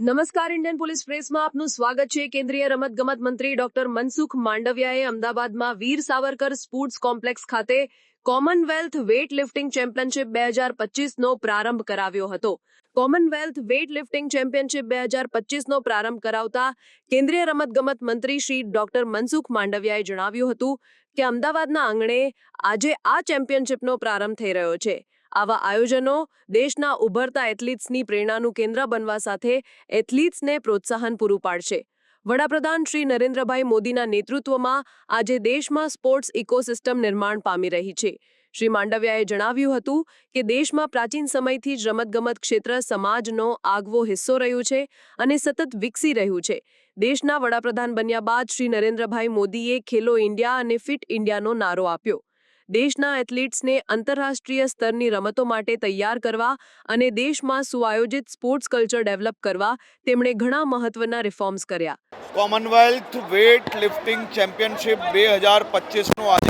નમસ્કાર, Indian police પ્રેસમાં આપનું સ્વાગત છે. કેન્દ્રીય રમતગમત મંત્રી ડોક્ટર મનસુખ માંડવિયાએ અમદાવાદમાં વીર સાવરકર સ્પોર્ટ્સ કોમ્પ્લેક્સ ખાતે કોમનવેલ્થ વેઇટ લિફ્ટિંગ ચેમ્પિયનશિપ બે હજાર પચીસનો પ્રારંભ કરાવ્યો હતો. કોમનવેલ્થ વેઇટ લિફ્ટિંગ ચેમ્પિયનશિપ બે હજાર પચીસનો પ્રારંભ કરાવતા કેન્દ્રીય રમતગમત મંત્રી શ્રી ડોક્ટર મનસુખ માંડવિયાએ જણાવ્યું હતું કે અમદાવાદના આંગણે આજે આ ચેમ્પિયનશિપનો પ્રારંભ થઈ રહ્યો છે. આવા આયોજનો દેશના ઉભરતા એથ્લીટ્સની પ્રેરણાનું કેન્દ્ર બનવા સાથે એથ્લીટ્સને પ્રોત્સાહન પૂરું પાડશે. વડાપ્રધાન શ્રી નરેન્દ્રભાઈ મોદીના નેતૃત્વમાં આજે દેશમાં સ્પોર્ટ્સ ઇકોસિસ્ટમ નિર્માણ પામી રહી છે. શ્રી માંડવિયાએ જણાવ્યું હતું કે દેશમાં પ્રાચીન સમયથી જ રમતગમત ક્ષેત્ર સમાજનો આગવો હિસ્સો રહ્યું છે અને સતત વિકસી રહ્યું છે. દેશના વડાપ્રધાન બન્યા બાદ શ્રી નરેન્દ્રભાઈ મોદીએ ખેલો ઇન્ડિયા અને ફિટ ઇન્ડિયાનો નારો આપ્યો. દેશના એથ્લીટ્સને આંતરરાષ્ટ્રીય સ્તરની રમતો માટે તૈયાર કરવા અને દેશમાં સુઆયોજિત સ્પોર્ટ્સ કલ્ચર ડેવલપ કરવા તેમણે ઘણા મહત્વના રિફોર્મ્સ કર્યા. કોમનવેલ્થ વેઇટ લિફ્ટિંગ ચેમ્પિયનશિપ બે હજાર પચીસનું આજે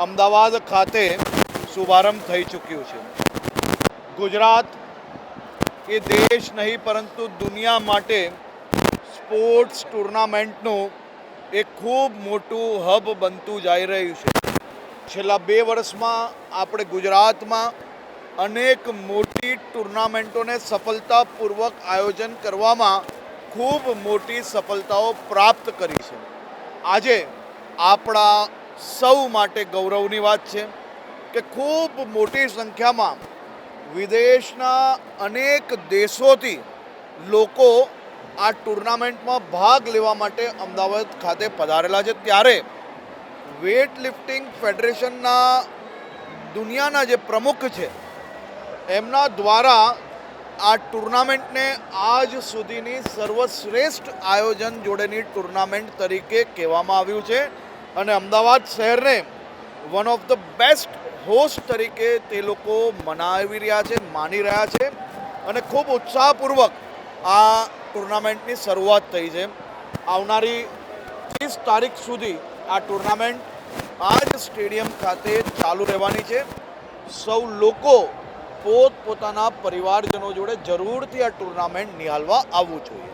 અમદાવાદ ખાતે શુભારંભ થઈ ચૂક્યું છે. ગુજરાત એ દેશ નહીં, પરંતુ દુનિયા માટે સ્પોર્ટ્સ ટુર્નામેન્ટનું એક ખૂબ મોટું હબ બનતું જઈ રહ્યું છે. છેલ્લા બે વર્ષમાં આપણે ગુજરાતમાં અનેક મોટી ટુર્નામેન્ટોને સફળતાપૂર્વક આયોજન કરવામાં ખૂબ મોટી સફળતાઓ પ્રાપ્ત કરી છે. આજે આપણા સૌ માટે ગૌરવની વાત છે કે ખૂબ મોટી સંખ્યામાં વિદેશના અનેક દેશોથી લોકો આ ટુર્નામેન્ટમાં ભાગ લેવા માટે અમદાવાદ ખાતે પધારેલા છે. ત્યારે વેટ લિફ્ટિંગ ફેડરેશનના દુનિયાના જે પ્રમુખ છે, એમના દ્વારા આ ટુર્નામેન્ટને આજ સુધીની સર્વશ્રેષ્ઠ આયોજન જોડેની ટુર્નામેન્ટ તરીકે કહેવામાં આવ્યું છે. અને અમદાવાદ શહેરને one of the best host તરીકે તે લોકો મનાવી રહ્યા છે, માની રહ્યા છે અને ખૂબ ઉત્સાહપૂર્વક આ ટુર્નામેન્ટની શરૂઆત થઈ છે. આવનારી ત્રીસ તારીખ સુધી આ ટુર્નામેન્ટ આ જ સ્ટેડિયમ ખાતે ચાલુ રહેવાની છે. સૌ લોકો પોતપોતાના પરિવારજનો જોડે જરૂરથી આ ટુર્નામેન્ટ નિહાળવા આવવું જોઈએ.